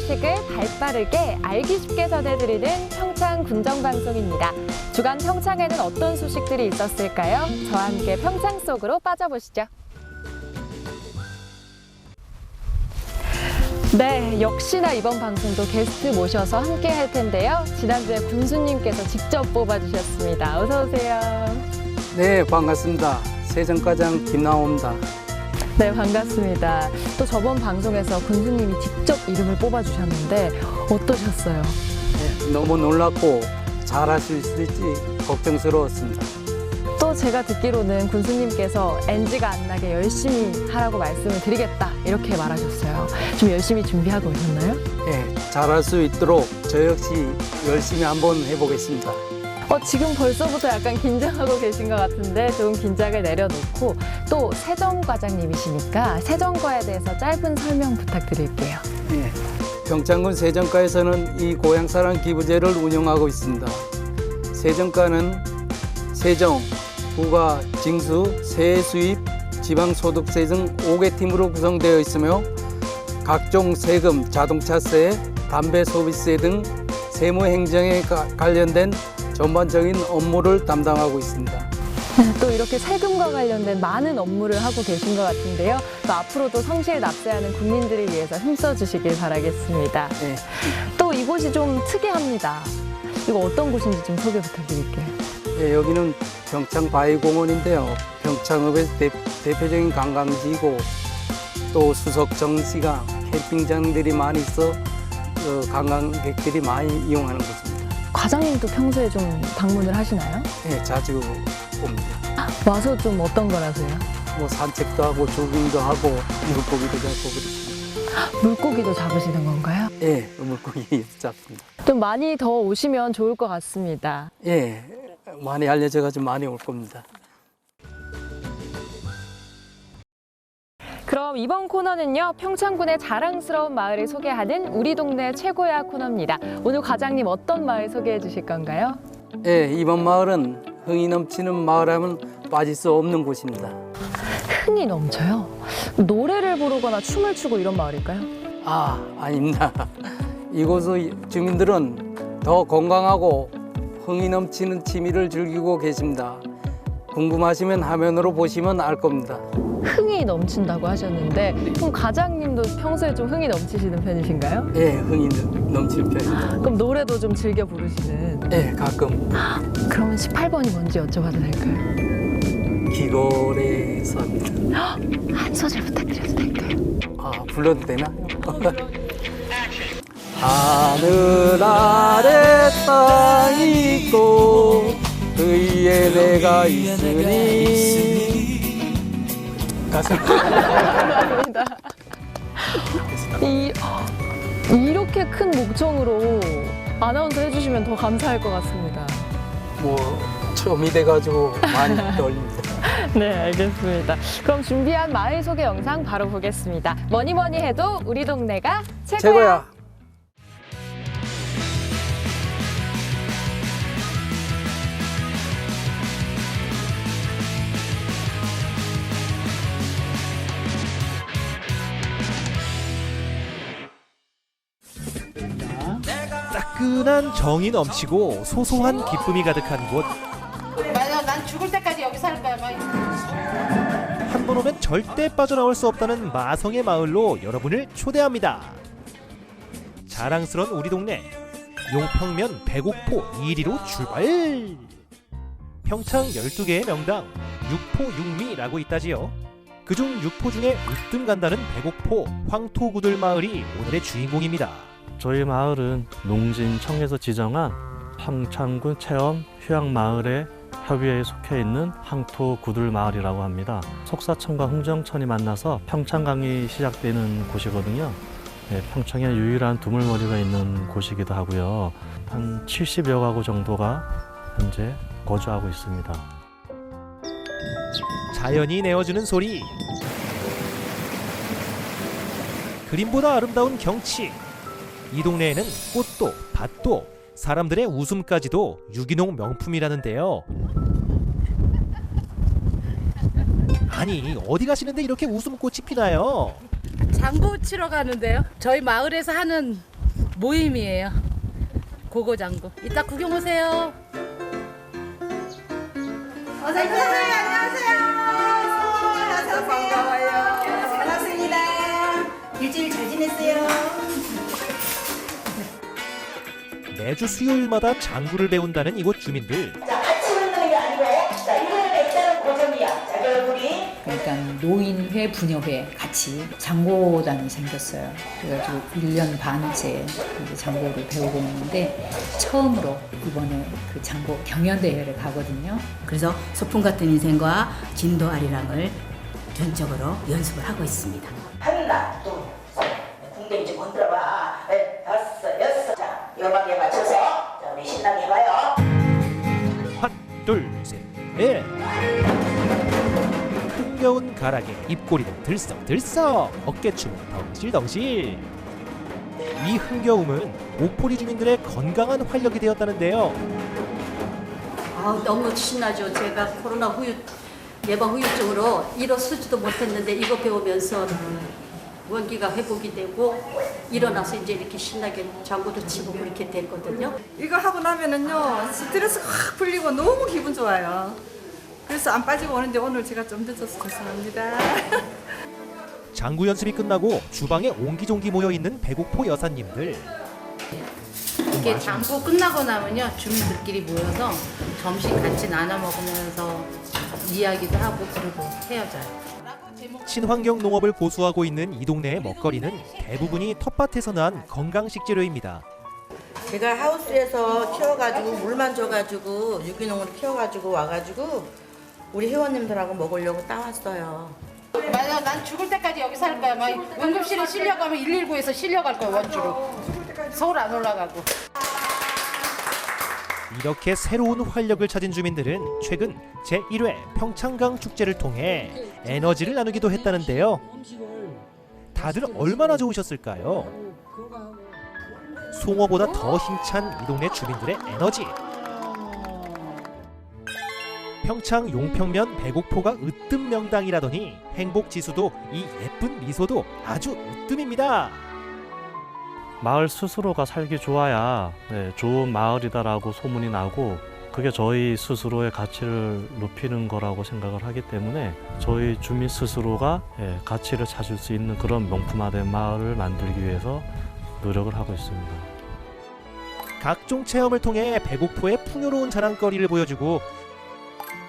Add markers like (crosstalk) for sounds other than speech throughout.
소식을 발빠르게 알기 쉽게 전해드리는 평창 군정방송입니다. 주간 평창에는 어떤 소식들이 있었을까요? 저와 함께 평창 속으로 빠져보시죠. 네, 역시나 이번 방송도 게스트 모셔서 함께 할 텐데요. 지난주에 군수님께서 직접 뽑아주셨습니다. 어서오세요. 네, 반갑습니다. 세정과장 김나옵니다. 네, 반갑습니다. 또 저번 방송에서 군수님이 직접 이름을 뽑아주셨는데 어떠셨어요? 네, 너무 놀랍고 잘하실 수 있을지 걱정스러웠습니다. 또 제가 듣기로는 군수님께서 NG가 안 나게 열심히 하라고 말씀을 드리겠다 이렇게 말하셨어요. 좀 열심히 준비하고 오셨나요? 네, 잘할 수 있도록 저 역시 열심히 한번 해보겠습니다. 어, 지금 벌써부터 약간 긴장하고 계신 것 같은데 좀 긴장을 내려놓고 또 세정 과장님이시니까 세정과에 대해서 짧은 설명 부탁드릴게요. 네, 평창군 세정과에서는 이 고향사랑 기부제를 운영하고 있습니다. 세정과는 세정, 부가, 징수, 세액 수입, 지방소득세 등 5개 팀으로 구성되어 있으며 각종 세금, 자동차세, 담배 소비세 등 세무 행정에 가- 관련된 전반적인 업무를 담당하고 있습니다. 또 이렇게 세금과 관련된 많은 업무를 하고 계신 것 같은데요. 또 앞으로도 성실 납세하는 국민들을 위해서 힘써 주시길 바라겠습니다. 네, 또 이곳이 좀 특이합니다. 이거 어떤 곳인지 좀 소개 부탁드릴게요. 예, 여기는 평창 바위공원인데요. 평창읍의 대, 대표적인 관광지이고 또 수석 정시강 캠핑장들이 많이 있어 어, 관광객들이 많이 이용하는 곳입니다. 과장님도 평소에 좀 방문을 하시나요? 예, 자주 옵니다. 와서 좀 어떤 걸 하세요? 뭐 산책도 하고 조깅도 하고 물고기도 잡고 그렇습니다. 물고기도 잡으시는 건가요? 예, 물고기 (laughs) 잡습니다. 좀 많이 더 오시면 좋을 것 같습니다. 예, 많이 알려져가지고 많이 올 겁니다. 그럼 이번 코너는요, 평창군의 자랑스러운 마을을 소개하는 우리 동네 최고야 코너입니다. 오늘 과장님 어떤 마을 소개해 주실 건가요? 예, 이번 마을은 흥이 넘치는 마을하면 빠질 수 없는 곳입니다. 흥이 넘쳐요. 노래를 부르거나 춤을 추고 이런 마을일까요? 아, 아닙니다. 이곳의 주민들은 더 건강하고 흥이 넘치는 취미를 즐기고 계십니다. 궁금하시면 화면으로 보시면 알 겁니다. 흥 이 넘친다고 하셨는데 그럼 과장님도 평소에 좀 흥이 넘치시는 편이신가요? 예, 흥이 넘치는 편입니다. 그럼 노래도 좀 즐겨 부르시는 예, 가끔 그러면 18번이 뭔지 여쭤봐도 될까요? 기골에서 합니다. (gasps) 한 소절 부탁드려도 될까요? 아, 불러도 되나? 하늘 아래 땅이 있고 그 위에 내가 있으니 감사합니다. 이, 이렇게 큰 목청으로 아나운서 해주시면 더 감사할 것 같습니다. 뭐 처음이 돼가지고 많이 (laughs) 떨립니다. 네, 알겠습니다. 그럼 준비한 마을 소개 영상 바로 보겠습니다. 뭐니 뭐니 해도 우리 동네가 최고야. 최고야. 따끈한 정이 넘치고 소소한 기쁨이 가득한 곳. 맞아, 난 죽을 때까지 여기 살 거야. 막. 한번 오면 절대 빠져나올 수 없다는 마성의 마을로 여러분을 초대합니다. 자랑스런 우리 동네 용평면 배곡포 1위로 출발. 평창 12개의 명당 육포 육미라고 있다지요. 그중 육포 중에 으뜸 간다는 배곡포 황토구들 마을이 오늘의 주인공입니다. 저희 마을은 농진 청에서 지정한 평창군 체험 휴양마을의 협의회에 속해 있는 항토 구들 마을이라고 합니다. 속사천과 흥정천이 만나서 평창강이 시작되는 곳이거든요. 네, 평창에 유일한 두물머리가 있는 곳이기도 하고요. 한 70여 가구 정도가 현재 거주하고 있습니다. 자연이 내어주는 소리 그림보다 아름다운 경치 이 동네에는 꽃도 밭도 사람들의 웃음까지도 유기농 명품이라는데요 아니 어디 가시는데 이렇게 웃음꽃이 피나요 장구 치러 가는데요. 저희 마을에서 하는 모임이에요. 고고 장구. 이따 구경 오세요. 일주일 매주 수요일마다 장구를 배운다는 이곳 주민들. 자, 같이 운동이 아니고, 자, 이거는 일단은 고정이야. 자, 결국이 그러니까 노인회, 부녀회 같이 장고단이 생겼어요. 그래가지고 1년 반째 이제 장고를 배우고 있는데 처음으로 이번에 그 장고 경연대회를 가거든요. 그래서 소풍 같은 인생과 진도 아리랑을 전적으로 연습을 하고 있습니다. 하나, 둘, 둘, 셋, 넷. 흥겨운 가락에 입꼬리는 들썩들썩, 어깨춤은 덩실덩실. 이 흥겨움은 옥포리 주민들의 건강한 활력이 되었다는데요. 아, 너무 신나죠. 제가 코로나 후유 예방 후유증으로 일어서지도 못했는데 이거 배우면서 원기가 회복이 되고 일어나서 이제 이렇게 신나게 장구도 치고 그렇게 됐거든요. 이거 하고 나면은요 스트레스 확 풀리고 너무 기분 좋아요. 그래서 안 빠지고 오는데 오늘 제가 좀 늦어서 죄송합니다. (laughs) 장구 연습이 끝나고 주방에 옹기종기 모여 있는 배고포 여사님들. 이게 장구 끝나고 나면요 주민들끼리 모여서 점심 같이 나눠 먹으면서 이야기도 하고 그러고 헤어져요. 친환경 농업을 고수하고 있는 이 동네의 먹거리는 대부분이 텃밭에서 난 건강식 재료입니다. 제가 하우스에서 키워가지고 물만 줘가지고 유기농으로 키워가지고 와가지고 우리 회원님들하고 먹으려고 따왔어요. 만약 난 죽을 때까지 여기 살 거야. 막 응급실에 실려가면 119에서 실려갈 거야 원주로. 서울 안 올라가고. 이렇게 새로운 활력을 찾은 주민들은 최근 제1회 평창강 축제를 통해 에너지를 나누기도 했다는데요. 다들 얼마나 좋으셨을까요? 송어보다 더 힘찬 이 동네 주민들의 에너지. 평창 용평면 배곡포가 으뜸 명당이라더니 행복 지수도 이 예쁜 미소도 아주 으뜸입니다. 마을 스스로가 살기 좋아야 네, 좋은 마을이다라고 소문이 나고 그게 저희 스스로의 가치를 높이는 거라고 생각을 하기 때문에 저희 주민 스스로가 예, 가치를 찾을 수 있는 그런 명품화된 마을을 만들기 위해서 노력을 하고 있습니다. 각종 체험을 통해 배곡포의 풍요로운 자랑거리를 보여주고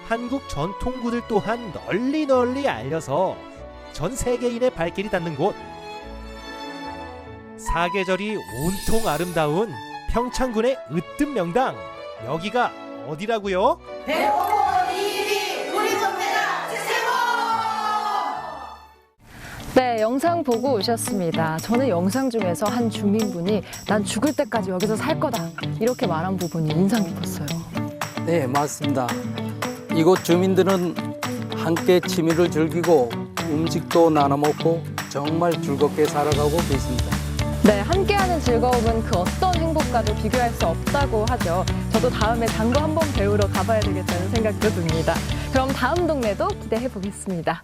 한국 전통구들 또한 널리 널리 알려서 전 세계인의 발길이 닿는 곳 사계절이 온통 아름다운 평창군의 으뜸 명당 여기가 어디라고요? 네, 영상 보고 오셨습니다. 저는 영상 중에서 한 주민분이 난 죽을 때까지 여기서 살 거다. 이렇게 말한 부분이 인상 깊었어요. 네, 맞습니다. 이곳 주민들은 함께 취미를 즐기고 음식도 나눠 먹고 정말 즐겁게 살아가고 계십니다. 네, 함께하는 즐거움은 그 어떤 행복과도 비교할 수 없다고 하죠. 저도 다음에 장구 한번 배우러 가봐야 되겠다는 생각도 듭니다. 그럼 다음 동네도 기대해 보겠습니다.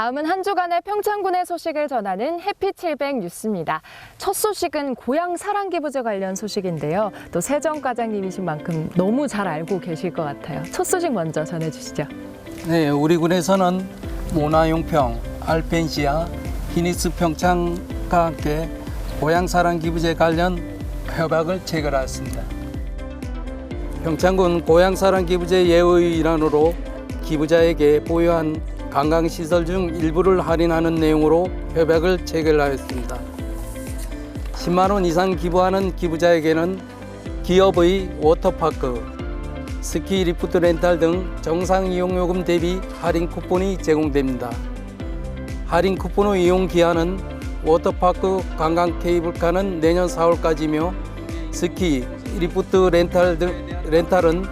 다음은 한 주간의 평창군의 소식을 전하는 해피 700 뉴스입니다. 첫 소식은 고향 사랑기부제 관련 소식인데요. 또 세정 과장님이신 만큼 너무 잘 알고 계실 것 같아요. 첫 소식 먼저 전해주시죠. 네, 우리 군에서는 문화용평, 알펜시아, 히니스 평창과 함께 고향 사랑 기부제 관련 협약을 체결했습니다. 평창군 고향 사랑 기부제 예의 일환으로 기부자에게 보유한 관광시설 중 일부를 할인하는 내용으로 협약을 체결하였습니다. 10만 원 이상 기부하는 기부자에게는 기업의 워터파크, 스키 리프트 렌탈 등 정상 이용 요금 대비 할인 쿠폰이 제공됩니다. 할인 쿠폰의 이용 기한은 워터파크 관광 케이블카는 내년 4월까지며 스키 리프트 렌탈 등 렌탈은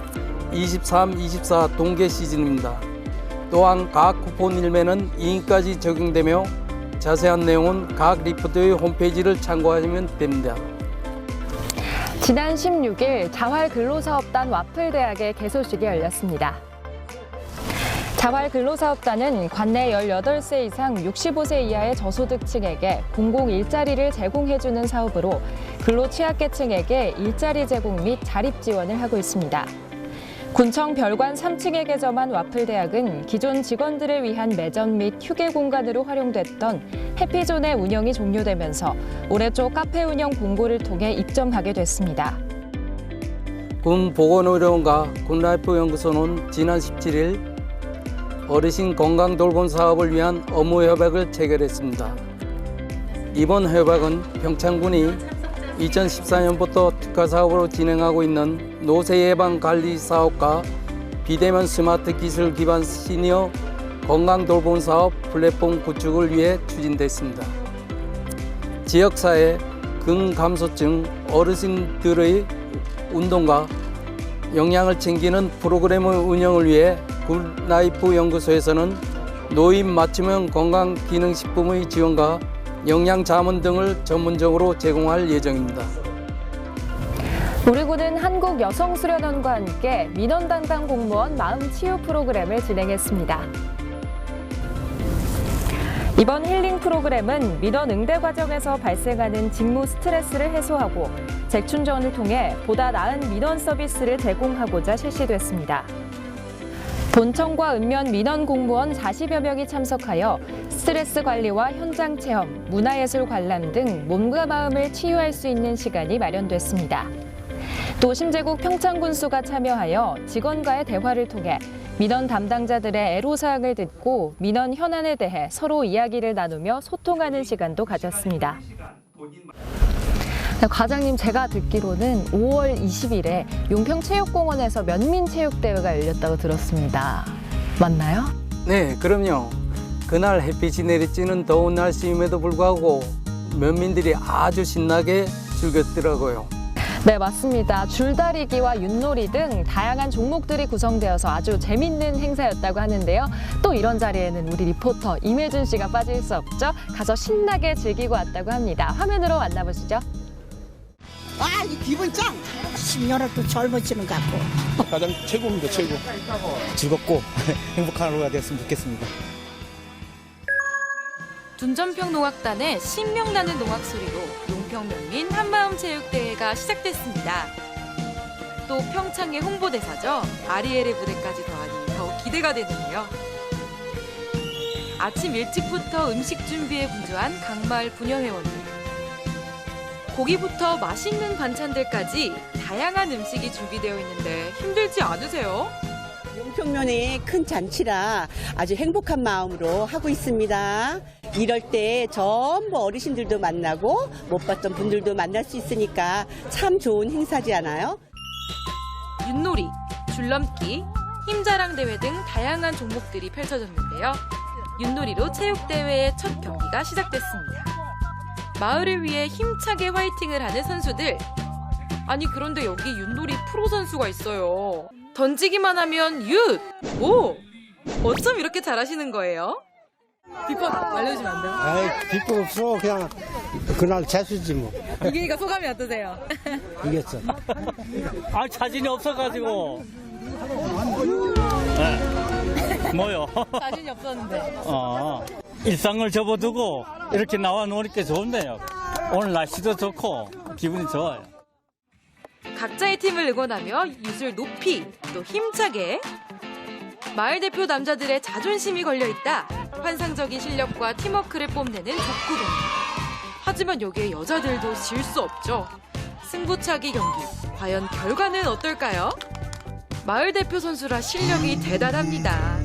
23, 24 동계 시즌입니다. 또한 각 쿠폰 일매는 2인까지 적용되며 자세한 내용은 각 리프트의 홈페이지를 참고하시면 됩니다. 지난 16일 자활근로사업단 와플대학의 개소식이 열렸습니다. 자활근로사업단은 관내 18세 이상 65세 이하의 저소득층에게 공공 일자리를 제공해주는 사업으로 근로 취약계층에게 일자리 제공 및 자립 지원을 하고 있습니다. 군청 별관 3층에 개점한 와플대학은 기존 직원들을 위한 매점 및 휴게 공간으로 활용됐던 해피존의 운영이 종료되면서 올해 초 카페 운영 공고를 통해 입점하게 됐습니다. 군 보건의료원과 군라이프 연구소는 지난 17일 어르신 건강 돌봄 사업을 위한 업무 협약을 체결했습니다. 이번 협약은 평창군이 2014년부터 특화 사업으로 진행하고 있는 노쇠 예방 관리 사업과 비대면 스마트 기술 기반 시니어 건강 돌봄 사업 플랫폼 구축을 위해 추진됐습니다. 지역사회 근감소증 어르신들의 운동과 영양을 챙기는 프로그램의 운영을 위해 굿라이프 연구소에서는 노인 맞춤형 건강 기능식품의 지원과 영양 자문 등을 전문적으로 제공할 예정입니다. 우리 군은 한국 여성 수련원과 함께 민원 담당 공무원 마음 치유 프로그램을 진행했습니다. 이번 힐링 프로그램은 민원 응대 과정에서 발생하는 직무 스트레스를 해소하고 재충전을 통해 보다 나은 민원 서비스를 제공하고자 실시됐습니다. 본청과 읍면 민원 공무원 40여 명이 참석하여 스트레스 관리와 현장 체험, 문화예술 관람 등 몸과 마음을 치유할 수 있는 시간이 마련됐습니다. 또 심재국 평창군수가 참여하여 직원과의 대화를 통해 민원 담당자들의 애로사항을 듣고 민원 현안에 대해 서로 이야기를 나누며 소통하는 시간도 가졌습니다. 네, 과장님 제가 듣기로는 5월 20일에 용평체육공원에서 면민체육대회가 열렸다고 들었습니다. 맞나요? 네, 그럼요. 그날 햇빛이 내리쬐는 더운 날씨임에도 불구하고 면민들이 아주 신나게 즐겼더라고요. 네, 맞습니다. 줄다리기와 윷놀이 등 다양한 종목들이 구성되어서 아주 재밌는 행사였다고 하는데요. 또 이런 자리에는 우리 리포터 임혜준 씨가 빠질 수 없죠. 가서 신나게 즐기고 왔다고 합니다. 화면으로 만나보시죠. 아, 이 기분 짱! 10년을 또 젊어지는 것 같고. 가장 최고입니다, 최고. 즐겁고 (laughs) 행복한 하루가 됐으면 좋겠습니다. 둔전평 농악단의 신명나는 농악 소리로 용평면민 한마음 체육대회가 시작됐습니다. 또 평창의 홍보대사죠. 아리엘의 무대까지 더하니 더욱 기대가 되는데요. 아침 일찍부터 음식 준비에 분주한 강마을 부녀회원들. 고기부터 맛있는 반찬들까지 다양한 음식이 준비되어 있는데 힘들지 않으세요? 용평면의 큰 잔치라 아주 행복한 마음으로 하고 있습니다. 이럴 때 전부 어르신들도 만나고 못 봤던 분들도 만날 수 있으니까 참 좋은 행사지 않아요? 윷놀이, 줄넘기, 힘자랑 대회 등 다양한 종목들이 펼쳐졌는데요. 윷놀이로 체육대회의 첫 경기가 시작됐습니다. 마을을 위해 힘차게 화이팅을 하는 선수들. 아니 그런데 여기 윷놀이 프로 선수가 있어요. 던지기만 하면 윷! 오! 어쩜 이렇게 잘하시는 거예요? 비법 알려주면 안 돼요? 아이, 비법 없어. 그냥 그날 재수지 뭐. 이기니까 소감이 어떠세요? (laughs) 이겼어. 아 자신이 없어가지고. 네. 뭐요? 자신이 없었는데. 어, 일상을 접어두고 이렇게 나와 노니까 좋네요. 오늘 날씨도 좋고 기분이 좋아요. 각자의 팀을 응원하며 유술 높이 또 힘차게 마을 대표 남자들의 자존심이 걸려 있다. 환상적인 실력과 팀워크를 뽐내는 족구경. 하지만 여기에 여자들도 질 수 없죠. 승부차기 경기. 과연 결과는 어떨까요? 마을 대표 선수라 실력이 대단합니다.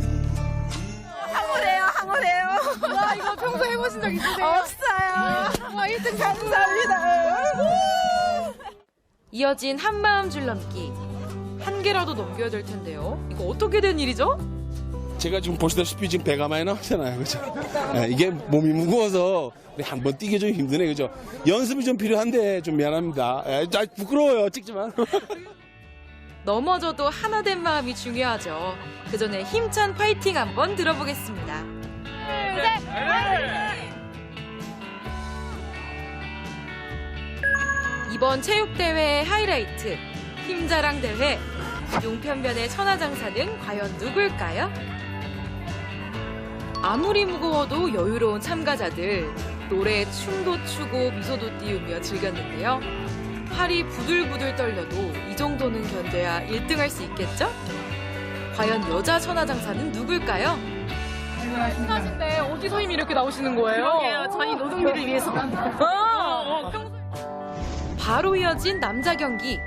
와, 이거 평소 해보신 적 있으세요? 없어요. 와, 1등 감사합니다. 이어진 한마음 줄넘기. 한 개라도 넘겨야 될 텐데요. 이거 어떻게 된 일이죠? 제가 지금 보시다시피 지금 배가 많이 나왔잖아요, 그죠? 예, 이게 몸이 무거워서 한번 뛰기 좀 힘드네, 그죠? 연습이 좀 필요한데 좀 미안합니다. 예, 자, 부끄러워요, 찍지만. (laughs) 넘어져도 하나 된 마음이 중요하죠. 그 전에 힘찬 파이팅 한번 들어보겠습니다. 이번 체육대회의 하이라이트, 힘자랑 대회, 용편면의 천하장사는 과연 누굴까요? 아무리 무거워도 여유로운 참가자들, 노래에 춤도 추고 미소도 띄우며 즐겼는데요. 팔이 부들부들 떨려도 이 정도는 견뎌야 1등할 수 있겠죠? 과연 여자 천하장사는 누굴까요? 신나신데 어디서 힘이 이렇게 나오시는 거예요? 그러게요. 저희 노동비를 위해서. 어, 바로 이어진 남자 경기.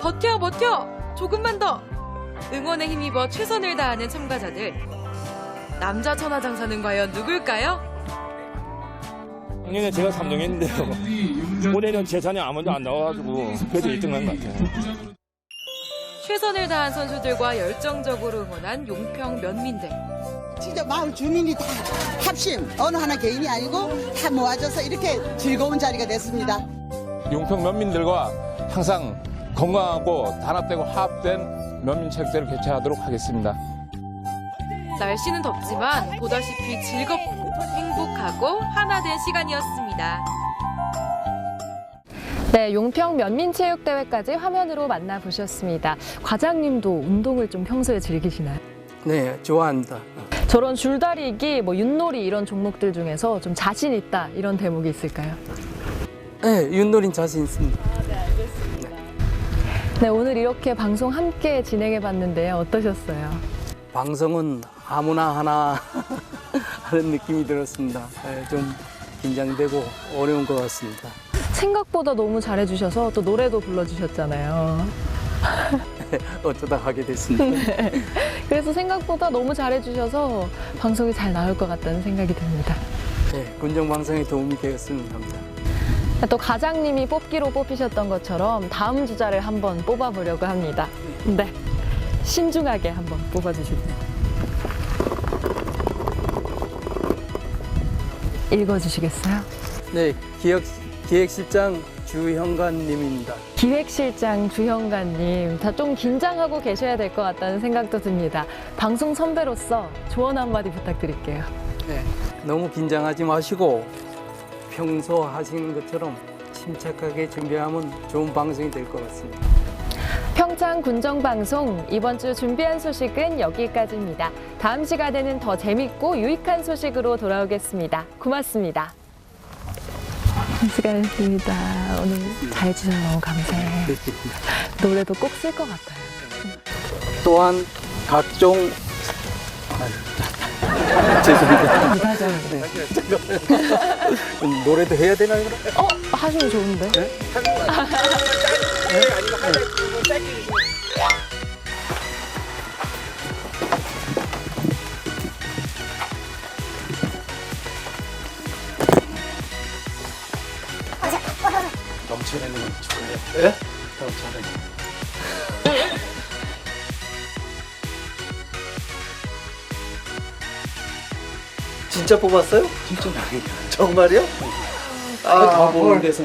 버텨, 버텨! 조금만 더! 응원에 힘입어 최선을 다하는 참가자들. 남자 천하장사는 과연 누굴까요? 작년에 제가 3등 했는데요. 올해는 재산이 아무도 안 나와가지고 그래도 1등 한 것 같아요. 최선을 다한 선수들과 열정적으로 응원한 용평 면민들. 진짜 마을 주민이 다 합심 어느 하나 개인이 아니고 다 모아져서 이렇게 즐거운 자리가 됐습니다. 용평 면민들과 항상 건강하고 단합되고 화합된 면민 체육대를 개최하도록 하겠습니다. 날씨는 덥지만 보다시피 즐겁고 행복하고 하나 된 시간이었습니다. 네, 용평 면민체육대회까지 화면으로 만나보셨습니다. 과장님도 운동을 좀 평소에 즐기시나요? 네, 좋아합니다. 저런 줄다리기, 뭐 윷놀이 이런 종목들 중에서 좀 자신 있다 이런 대목이 있을까요? 네, 윷놀이는 자신 있습니다. 네, 오늘 이렇게 방송 함께 진행해 봤는데요. 어떠셨어요? 방송은 아무나 하나 (laughs) 하는 느낌이 들었습니다. 네, 좀 긴장되고 어려운 것 같습니다. 생각보다 너무 잘해주셔서 또 노래도 불러주셨잖아요. (laughs) 어쩌다 하게 됐습니다. (laughs) 네. 그래서 생각보다 너무 잘해주셔서 방송이 잘 나올 것 같다는 생각이 듭니다. 네, 군정방송에 도움이 되었으면 합니다. 또 과장님이 뽑기로 뽑히셨던 것처럼 다음 주자를 한번 뽑아보려고 합니다. 네. 신중하게 한번 뽑아주시고요. 읽어주시겠어요? 네, 기획, 기획실장 주형관님입니다. 기획실장 주형관님, 다 좀 긴장하고 계셔야 될 것 같다는 생각도 듭니다. 방송 선배로서 조언 한마디 부탁드릴게요. 네, 너무 긴장하지 마시고 평소 하시는 것처럼 침착하게 준비하면 좋은 방송이 될 것 같습니다. 평창 군정방송 이번 주 준비한 소식은 여기까지입니다. 다음 시간에는 더 재밌고 유익한 소식으로 돌아오겠습니다. 고맙습니다. 수고하셨습니다. 오늘 잘 해주셔서 너무 감사해요. 노래도 꼭 쓸 것 같아요. 또한 각종 아, 죄송합니다. 네. (laughs) 노래도 해야 되나요? 그럼? 어? 하시면 좋은데? 넘 (laughs) 쳐내는 건 좋아요. 예? 넘쳐내는. 진짜 뽑았어요? 진짜 정말이요? 아, 다 보는 데서.